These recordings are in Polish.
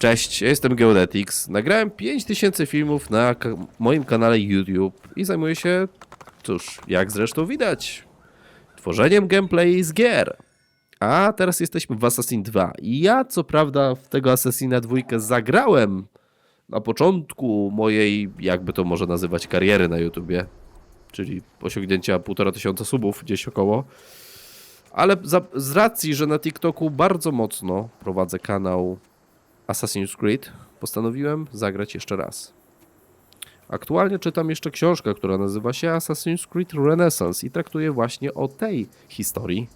Cześć, ja jestem Geodetics. Nagrałem 5000 filmów na ka- moim kanale YouTube i zajmuję się, cóż, jak zresztą widać, tworzeniem gameplay z gier. A teraz jesteśmy w Assassin 2. I ja, co prawda, w tego Assassina 2 zagrałem na początku mojej, jakby to może nazywać, kariery na YouTubie, czyli osiągnięcia półtora tysiąca subów gdzieś około. Ale za, z racji, że na TikToku bardzo mocno prowadzę kanał Assassin's Creed, postanowiłem zagrać jeszcze raz. Aktualnie czytam jeszcze książkę, która nazywa się Assassin's Creed Renaissance i traktuje właśnie o tej historii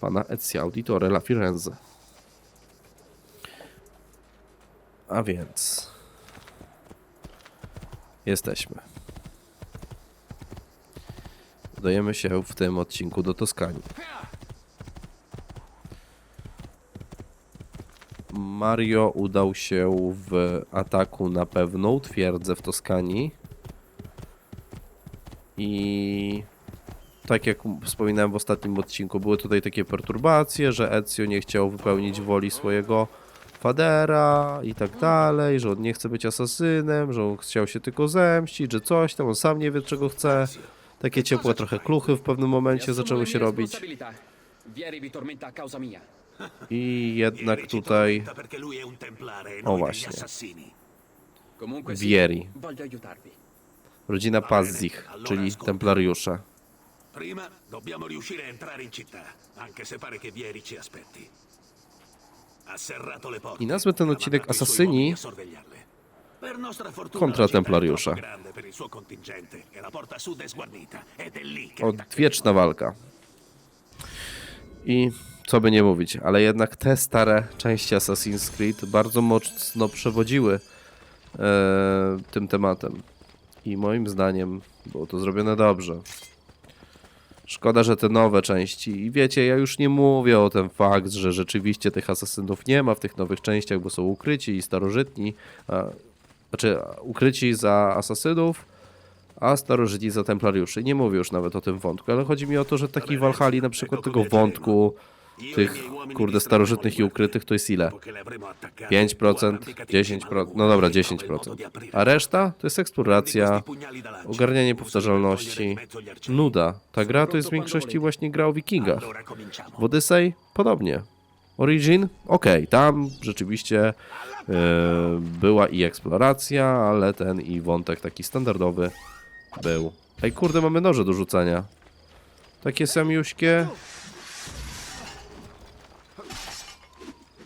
pana Ezio Auditore La Firenze. A więc jesteśmy. Udajemy się w tym odcinku do Toskanii. Mario udał się w ataku na pewną twierdzę w Toskanii. I tak jak wspominałem w ostatnim odcinku, były tutaj takie perturbacje, że Ezio nie chciał wypełnić woli swojego fadera i tak dalej, że on nie chce być asasynem, że on chciał się tylko zemścić, że coś tam, on sam nie wie czego chce. Takie ciepłe trochę kluchy w pewnym momencie zaczęły się robić. Vieri vi tormenta causa mia. I jednak tutaj degli właśnie. Vieri, rodzina Pazzich, czyli templariusze. Prima dobbiamo riuscire a entrare in città, anche se pare che Vieri ci aspetti. I nazwę ten odcinek mandato i suoi Assassini uomini a sorvegliarle. Per nostra fortuna Contra la città è Templariusza. e Odwieczna walka. I co by nie mówić, ale jednak te stare części Assassin's Creed bardzo mocno przewodziły e, tym tematem. I moim zdaniem było to zrobione dobrze. Szkoda, że te nowe części. I wiecie, ja już nie mówię o tym fakt, że rzeczywiście tych asasynów nie ma w tych nowych częściach, bo są ukryci i starożytni. A, znaczy, ukryci za asasynów, a starożytni za templariuszy. Nie mówię już nawet o tym wątku, ale chodzi mi o to, że takiej Walhali na przykład tego wątku tych, kurde, starożytnych i ukrytych to jest ile? che le avremo attaccate. 5%, 10%, no dobra, 10%. A reszta to jest eksploracja, ogarnianie powtarzalności, nuda. Ta gra to jest w większości właśnie gra o wikingach. W Odyssey podobnie. Origin, okej, tam rzeczywiście e, była i eksploracja, ale ten i wątek taki standardowy był. Ej, kurde, mamy noże do rzucania. Takie samiuśkie.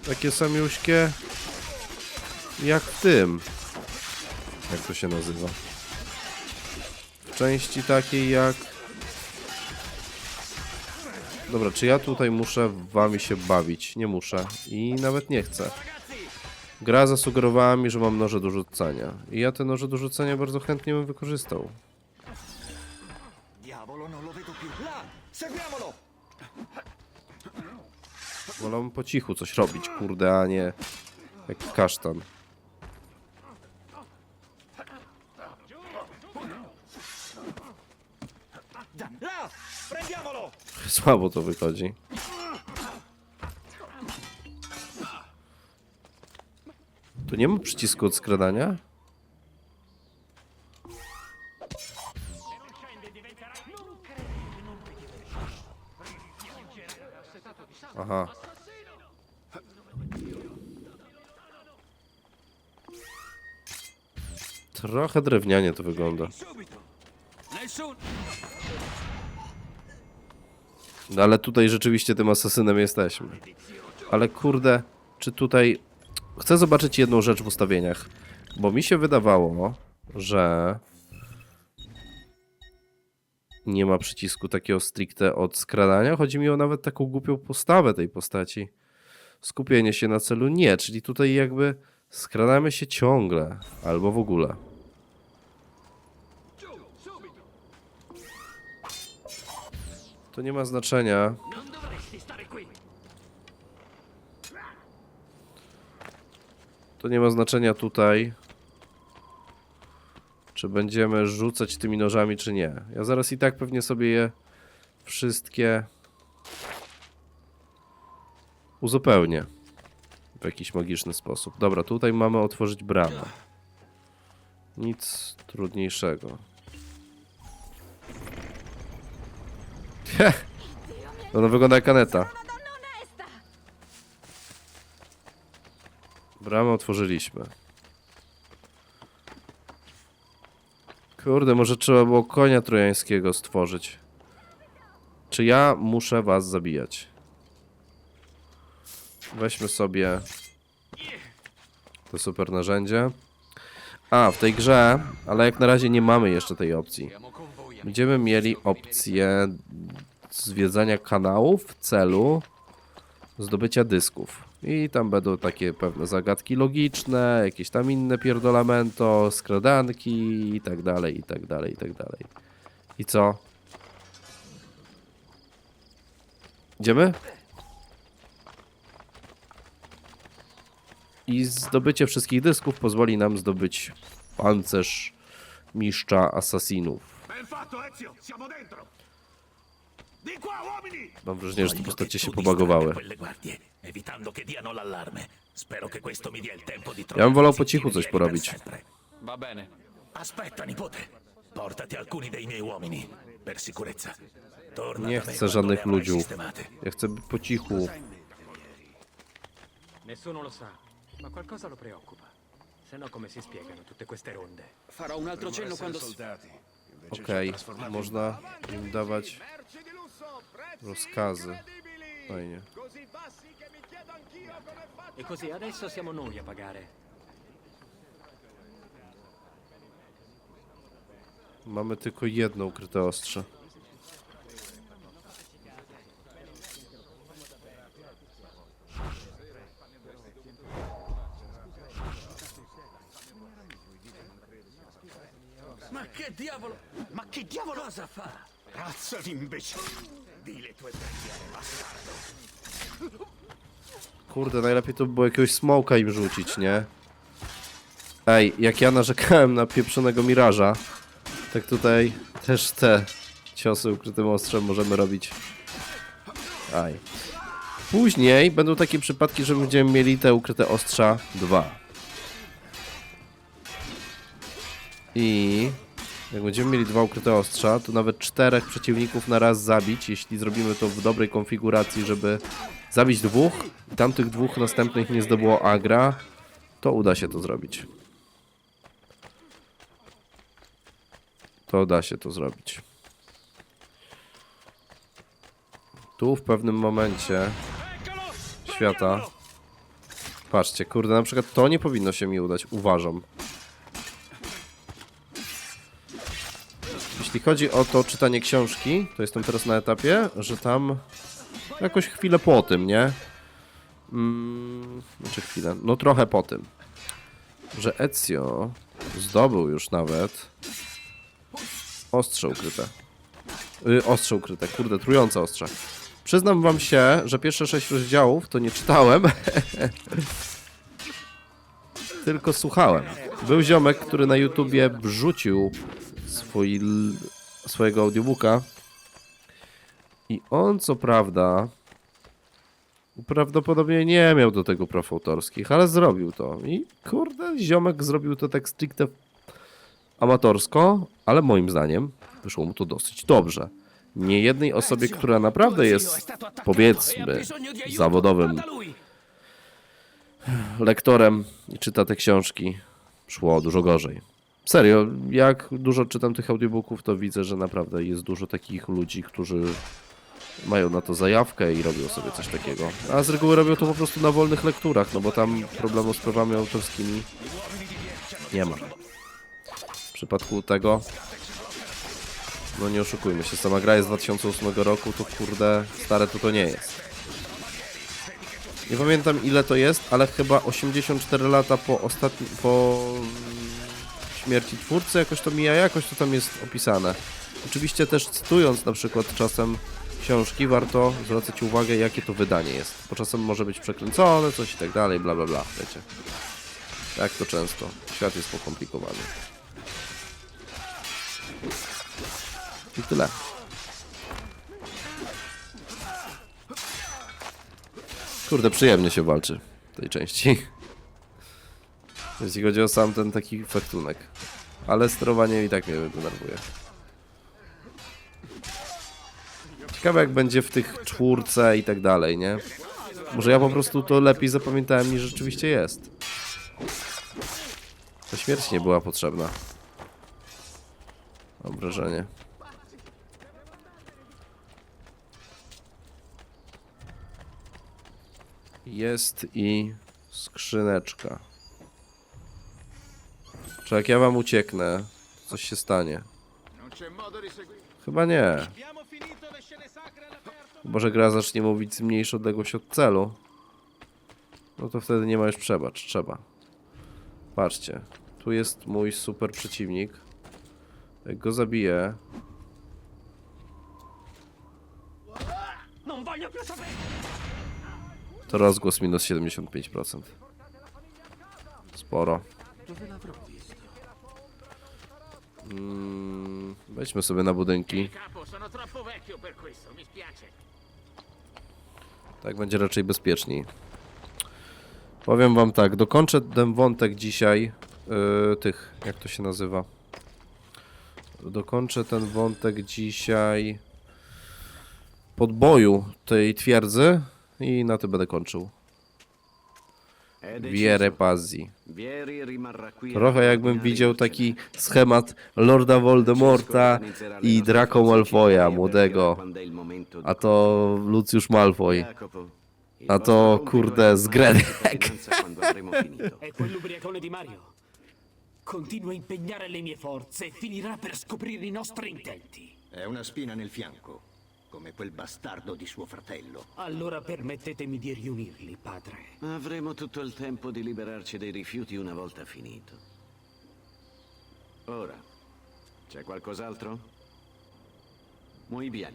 Takie samiuśkie. Jak w tym. Jak to się nazywa? W części takiej jak... Dobra, czy ja tutaj muszę wami się bawić? Nie muszę. I nawet nie chcę. Gra zasugerowała mi, że mam noże do rzucania. I ja te noże do rzucania bardzo chętnie bym wykorzystał. Diavolo, non lo vedo più. Là! Seguiamolo! Wolałbym po cichu coś robić, kurde, a nie jak kasztan. Słabo to wychodzi. Tu nie ma przycisku od skradania? Aha. Trochę drewnianie to wygląda. No ale tutaj rzeczywiście tym asasynem jesteśmy. Ale kurde, czy tutaj... Chcę zobaczyć jedną rzecz w ustawieniach. Bo mi się wydawało, że... Nie ma przycisku takiego stricte od skradania. Chodzi mi o nawet taką głupią postawę tej postaci. Skupienie się na celu nie, czyli tutaj jakby skradamy się ciągle. Albo w ogóle. To nie ma znaczenia. To nie ma znaczenia tutaj. Czy będziemy rzucać tymi nożami, czy nie. Ja zaraz i tak pewnie sobie je wszystkie uzupełnię. w jakiś magiczny sposób. Dobra, tutaj mamy otworzyć bramę. Nic trudniejszego. Heh. Ona wygląda jak kaneta. Bramę otworzyliśmy. Kurde, może trzeba było konia trojańskiego stworzyć. Czy ja muszę was zabijać? Weźmy sobie to super narzędzie. A, w tej grze, ale jak na razie nie mamy jeszcze tej opcji. Będziemy mieli opcję zwiedzania kanałów w celu zdobycia dysków. I tam będą takie pewne zagadki logiczne, jakieś tam inne pierdolamento, skradanki i tak dalej, i tak dalej, i tak dalej. I co? Idziemy? I zdobycie wszystkich dysków pozwoli nam zdobyć pancerz mistrza asasinów. Ben fatto, Ezio! Siamo dentro! Di qua, uomini! Mam wrażenie, że te postacie che się pobagowały. evitando che diano l'allarme. Spero che questo mi dia il tempo di Ja bym wolał po cichu coś porobić. Va bene. Aspetta, nipote. Portati alcuni dei miei uomini, per sicurezza. Torna Nie chcę żadnych ludziów. Ja chcę po cichu. Nessuno lo sa, ma qualcosa lo preoccupa. Se no come si spiegano tutte queste ronde? Farò un altro cenno quando... s- Okej, można im dawać rozkazy. Fajnie. E così adesso siamo noi a pagare. Mamy tylko jedno ukryte ostrze. Ma che diavolo? Che diavolo cosa fa? Razza di imbecille! Di le tue preghiere, bastardo. Kurde, najlepiej to by było jakiegoś smoka im rzucić, nie? Ej, jak ja narzekałem na pieprzonego miraża, tak tutaj też te ciosy ukrytym ostrzem możemy robić. Aj. Później będą takie przypadki, że będziemy mieli te ukryte ostrza dwa. I jak będziemy mieli dwa ukryte ostrza, to nawet czterech przeciwników na raz zabić, jeśli zrobimy to w dobrej konfiguracji, żeby zabić dwóch i tamtych dwóch następnych nie zdobyło agra, to uda się to zrobić. To da się to zrobić. Tu w pewnym momencie świata. Patrzcie, kurde, na przykład to nie powinno się mi udać, uważam. Jeśli chodzi o to czytanie książki, to jestem teraz na etapie, że tam jakoś chwilę po tym, nie? Mm, znaczy chwilę, no trochę po tym, że Ezio zdobył już nawet ostrze ukryte. Y, ostrze ukryte, kurde, trujące ostrze. Przyznam wam się, że pierwsze sześć rozdziałów to nie czytałem, tylko słuchałem. Był ziomek, który na YouTubie wrzucił swój, swojego audiobooka i on co prawda prawdopodobnie nie miał do tego praw autorskich, ale zrobił to. I kurde, ziomek zrobił to tak stricte amatorsko, ale moim zdaniem wyszło mu to dosyć dobrze. Nie jednej osobie, która naprawdę jest, powiedzmy, zawodowym lektorem i czyta te książki, szło dużo gorzej. Serio, jak dużo czytam tych audiobooków, to widzę, że naprawdę jest dużo takich ludzi, którzy mają na to zajawkę i robią sobie coś takiego. A z reguły robią to po prostu na wolnych lekturach, no bo tam problemu z prawami autorskimi nie ma. W przypadku tego, no nie oszukujmy się, sama gra jest z 2008 roku, to kurde, stare to to nie jest. Nie pamiętam ile to jest, ale chyba 84 lata po ostatnim, po śmierci twórcy, jakoś to mija, jakoś to tam jest opisane. Oczywiście też cytując na przykład czasem książki, warto zwracać uwagę, jakie to wydanie jest. Bo czasem może być przekręcone, coś i tak dalej, bla bla bla, wiecie. Tak to często. Świat jest pokomplikowany. I tyle. Kurde, przyjemnie się walczy. tej części. Jeśli chodzi o sam ten taki fektunek. Ale sterowanie i tak mnie denerwuje. Ciekawe jak będzie w tych czwórce i tak dalej, nie? Może ja po prostu to lepiej zapamiętałem niż rzeczywiście jest. Ta śmierć nie była potrzebna. Mam wrażenie. Jest i skrzyneczka. Czy jak ja wam ucieknę, coś się stanie? Chyba nie. Chyba, że gra zacznie mówić zmniejsz odległość od celu. No to wtedy nie ma już przebacz, trzeba. Patrzcie, tu jest mój super przeciwnik. Jak go zabiję, to rozgłos minus 75%. Sporo. Mm, wejdźmy sobie na budynki. Tak będzie raczej bezpieczniej. Powiem wam tak, dokończę ten wątek dzisiaj yy, tych, jak to się nazywa? Dokończę ten wątek dzisiaj podboju tej twierdzy i na tym będę kończył. Vierre Pazzi. Trochę jakbym widział taki schemat Lorda Voldemorta i Draco Malfoya młodego. A to Lucius Malfoy. A to, kurde, zgredek. È quell'ubriacone di Mario. Continua a impegnare le mie forze e finirà per scoprire i nostri intenti. È una spina nel fianco, come quel bastardo di suo fratello. Allora permettetemi di riunirli, padre. Avremo tutto il tempo di liberarci dei rifiuti una volta finito. Ora, c'è qualcos'altro? Muy bien.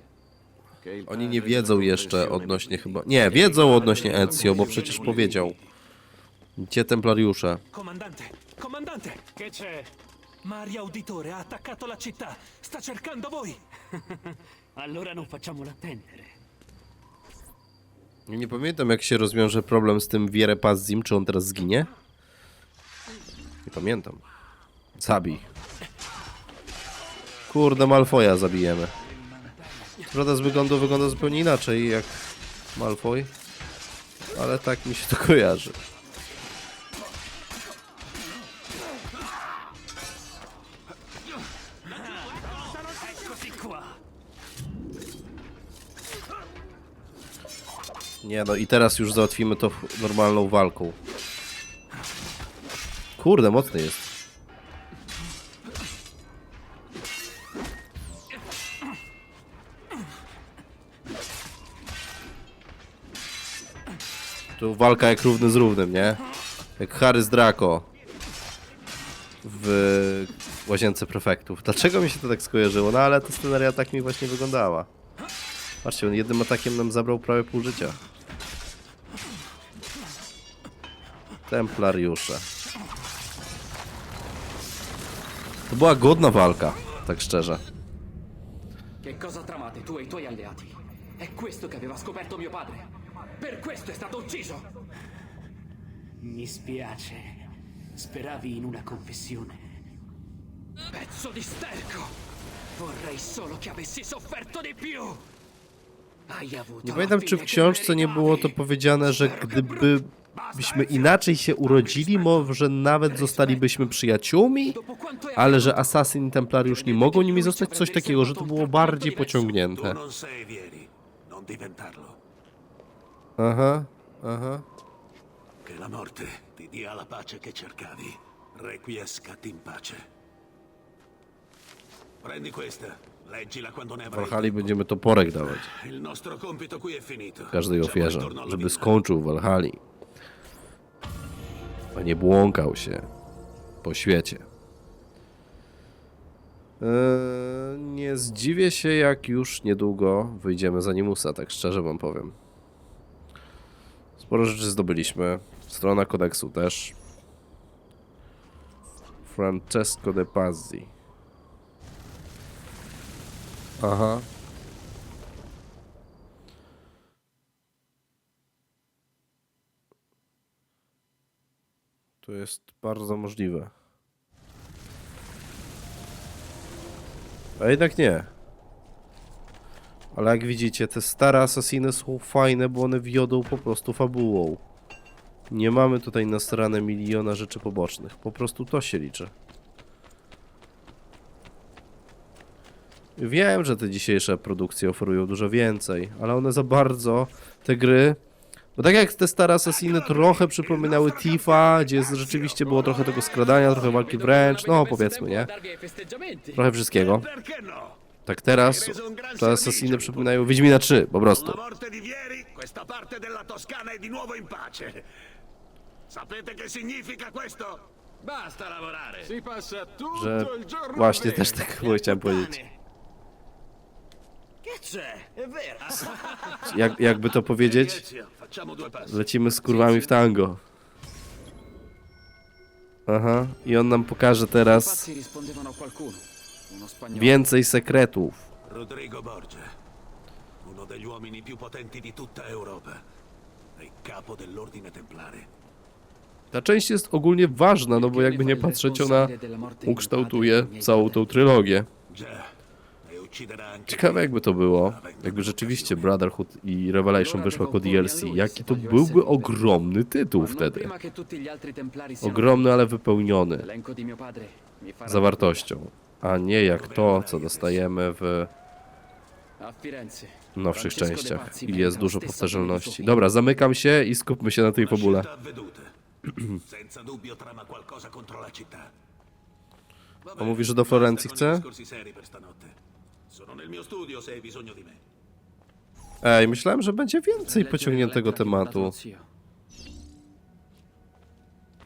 Che il Oni nie padre wiedzą jeszcze confessione odnośnie chyba... Nie, wiedzą odnośnie Ezio, bo przecież powiedział. Gdzie templariusze? Comandante, comandante! Che c'è? Maria Auditore ha attaccato la città! Sta cercando voi! Allora non. Nie pamiętam jak się rozwiąże problem z tym Pazzim, czy on teraz zginie? Nie pamiętam. Zabij. Kurde, Malfoja zabijemy. Prawda z wyglądu wygląda zupełnie inaczej jak Malfoy. Ale tak mi się to kojarzy. Nie no i teraz już załatwimy to normalną walką. Kurde, mocny jest. Tu walka jak równy z równym, nie? Jak Harry z Draco w łazience prefektów. Dlaczego mi się to tak skojarzyło? No ale ta sceneria tak mi właśnie wyglądała. Patrzcie, on jednym atakiem nam zabrał prawie pół życia. Templariusze. To była godna walka, tak szczerze. Che cosa tramate tu e i tuoi alleati? È questo che aveva scoperto mio padre. Per questo è stato ucciso. Mi spiace. Speravi in una confessione. Pezzo di sterco! Vorrei solo che avessi sofferto di più. Hai avuto Nie la pamiętam, czy w fine che książce nie było to powiedziane, że gdybyśmy inaczej się urodzili, może nawet zostalibyśmy przyjaciółmi, ale że asasyn i templariusz nie mogą nimi zostać, coś takiego, że to było bardziej pociągnięte. Aha, aha. Che la morte ti dia la pace che cercavi. Requiescat in pace. Prendi questa, leggila quando ne avrai Valhalla będziemy toporek dawać Il nostro compito qui è finito. każdej ofierze, żeby skończył Valhalla. A nie błąkał się po świecie. Eee, nie zdziwię się, jak już niedługo wyjdziemy za Nimusa, tak szczerze wam powiem. Sporo rzeczy zdobyliśmy. Strona kodeksu też. Francesco de Pazzi. Aha. To jest bardzo możliwe. A jednak nie. Ale jak widzicie, te stare asasiny są fajne, bo one wiodą po prostu fabułą. Nie mamy tutaj nasrane miliona rzeczy pobocznych. Po prostu to się liczy. Wiem, że te dzisiejsze produkcje oferują dużo więcej, ale one za bardzo, te gry... Bo tak jak te stare asasiny trochę przypominały Tifa, gdzie rzeczywiście było trochę tego skradania, trochę walki wręcz, no powiedzmy, nie? Trochę wszystkiego. Tak teraz te asasiny przypominają Wiedźmina 3, po prostu. Że właśnie też tak chciałem powiedzieć. Che c'è? È vero. Jak, jakby to powiedzieć, lecimy z kurwami w tango. Aha, i on nam pokaże teraz więcej sekretów. Rodrigo Borgia, uno degli uomini più potenti di tutta Europa. E capo dell'ordine templare. Ta część jest ogólnie ważna, no bo jakby nie patrzeć, ona ukształtuje całą tą trylogię. Già, e ucciderà anche Ciekawe jakby to było, jakby rzeczywiście Brotherhood i Revelation wyszło jako DLC. Jaki to byłby ogromny tytuł wtedy. Ogromny, ale wypełniony zawartością. A nie jak to, co dostajemy w nowszych częściach. I jest dużo powtarzalności. Dobra, zamykam się i skupmy się na tej fabule. A mówi, że do Florencji chce? Sono nel mio studio se hai bisogno di me. Ej, myślałem, że będzie więcej pociągniętego tematu.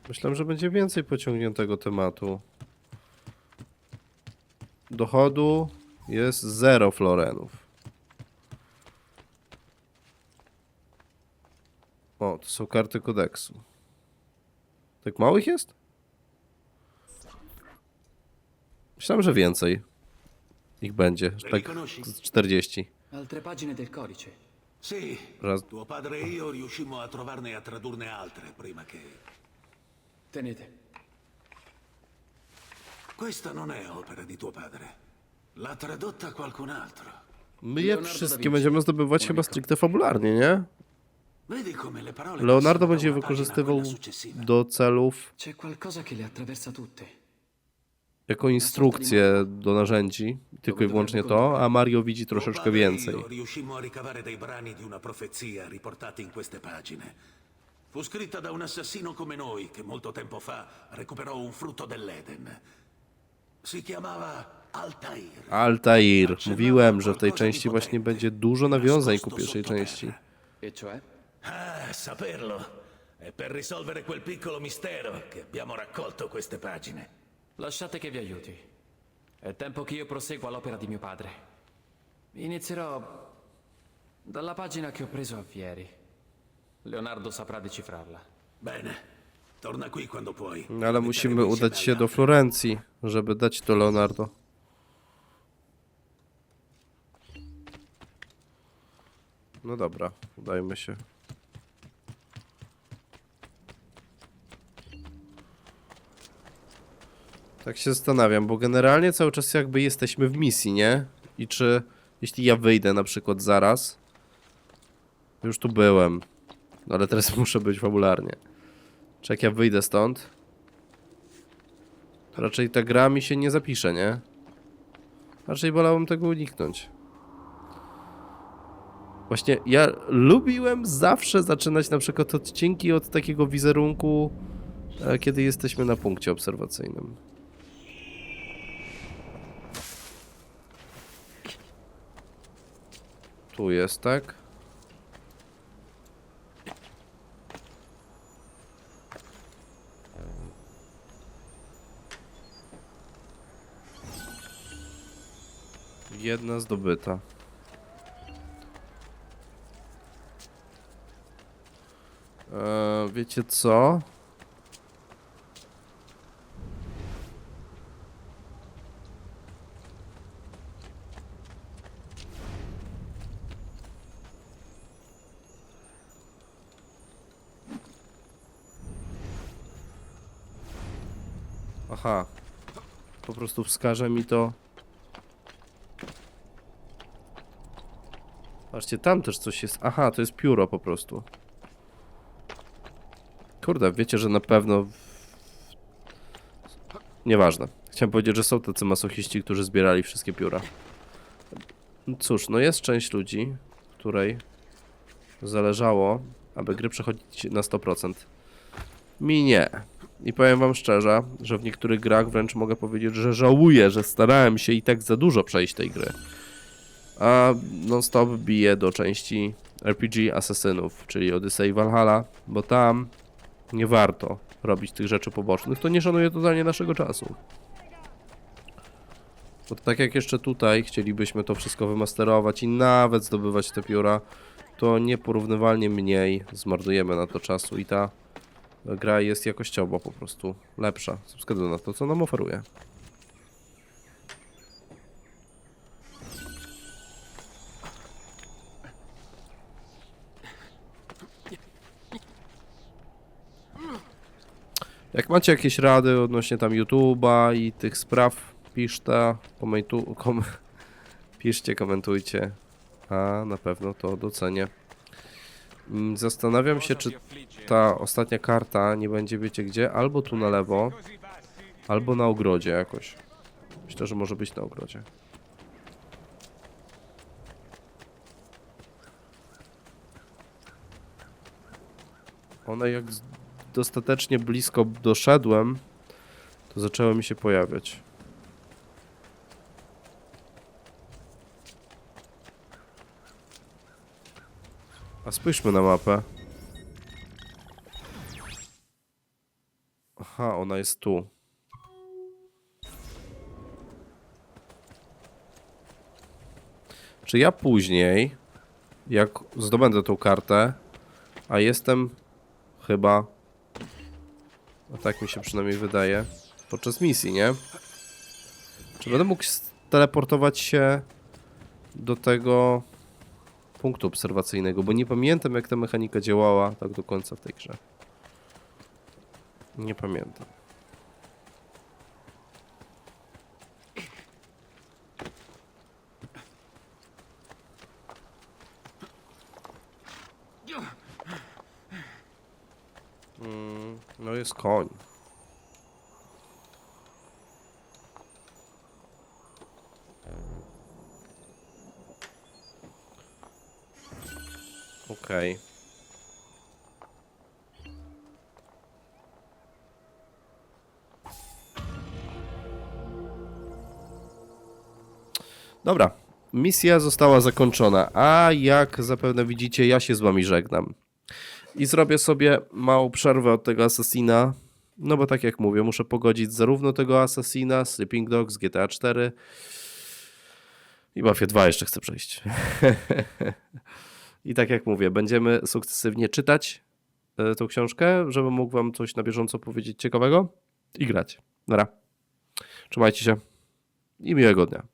Myślałem, że będzie więcej pociągniętego tematu. Dochodu jest zero florenów. O, to są karty kodeksu. Tak małych jest? Myślałem, że więcej ich będzie. że Tak z 40. Altre pagine del codice. Sì, Raz. tuo padre e io riuscimmo a trovarne e a tradurne altre prima che... Tenete. Questa non è opera di tuo padre. L'ha tradotta qualcun altro. My je wszystkie będziemy zdobywać chyba stricte fabularnie, nie? Leonardo będzie je wykorzystywał do celów C'è qualcosa che le attraversa tutte. Jako instrukcję do narzędzi, tylko i wyłącznie to, a Mario widzi troszeczkę e więcej. riuscimmo a ricavare dei brani di una profezia riportati in queste pagine. Fu scritta da un assassino come noi che molto tempo fa recuperò un frutto dell'Eden. Si chiamava Altair. Altair. Mówiłem, że w tej części właśnie będzie dużo nawiązań ku pierwszej części. E cioè? Ah, saperlo. È per risolvere quel piccolo mistero che abbiamo raccolto queste pagine. Lasciate che vi aiuti. È tempo che io prosegua l'opera di mio padre. Inizierò dalla pagina che ho preso a Vieri. Leonardo saprà decifrarla. Bene. Torna qui quando puoi. No, Ale musimy udać się do. Florencji, żeby dać to Leonardo. No dobra, udajmy się. Tak się zastanawiam, bo generalnie cały czas jakby jesteśmy w misji, nie? I czy jeśli ja wyjdę na przykład zaraz, już tu byłem, no ale teraz muszę być fabularnie. Czy jak ja wyjdę stąd, raczej ta gra mi się nie zapisze, nie? Raczej wolałbym tego uniknąć. Właśnie ja lubiłem zawsze zaczynać na przykład odcinki od takiego wizerunku, e, kiedy jesteśmy na punkcie obserwacyjnym. Tu jest, tak? Jedna zdobyta. Eee, wiecie co? Aha. Po prostu wskaże mi to. Patrzcie, tam też coś jest. Aha, to jest pióro po prostu. Kurde, wiecie, że na pewno. Nieważne. Chciałem powiedzieć, że są tacy masochiści, którzy zbierali wszystkie pióra. Cóż, no jest część ludzi, której zależało, aby gry przechodzić na 100%. Mi nie. I powiem wam szczerze, że w niektórych grach wręcz mogę powiedzieć, że żałuję, że starałem się i tak za dużo przejść tej gry. A non-stop biję do części RPG Asasynów, czyli Odyssey Valhalla, bo tam nie warto robić tych rzeczy pobocznych. To nie szanuje totalnie naszego czasu. Bo tak jak jeszcze tutaj chcielibyśmy to wszystko wymasterować i nawet zdobywać te pióra, to nieporównywalnie mniej zmarnujemy na to czasu i ta gra jest jakościowo po prostu lepsza ze względu na to, co nam oferuje. Jak macie jakieś rady odnośnie tam YouTube'a i tych spraw, piszcie, komentu, kom, piszcie, komentujcie, a na pewno to docenię. Mm, Zastanawiam się, czy ta ostatnia karta nie będzie, wiecie gdzie, albo tu na lewo, albo na ogrodzie jakoś. Myślę, że może być na ogrodzie. One jak dostatecznie blisko doszedłem, to zaczęły mi się pojawiać. Spójrzmy na mapę. Aha, ona jest tu. Czy ja później, jak zdobędę tą kartę, a jestem chyba, a tak mi się przynajmniej wydaje, podczas misji, nie? Czy będę mógł teleportować się do tego punktu obserwacyjnego, bo nie pamiętam jak ta mechanika działała tak do końca w tej grze. Nie pamiętam. Mm, no jest koń. Okej. Dobra, misja została zakończona, a jak zapewne widzicie, ja się z wami żegnam. I zrobię sobie małą przerwę od tego Assassina, no bo tak jak mówię, muszę pogodzić zarówno tego Assassina, Sleeping Dogs, GTA 4 i Mafia 2 jeszcze chcę przejść. I tak jak mówię, będziemy sukcesywnie czytać e, tą książkę, żebym mógł wam coś na bieżąco powiedzieć ciekawego i grać. Nara. Trzymajcie się i miłego dnia.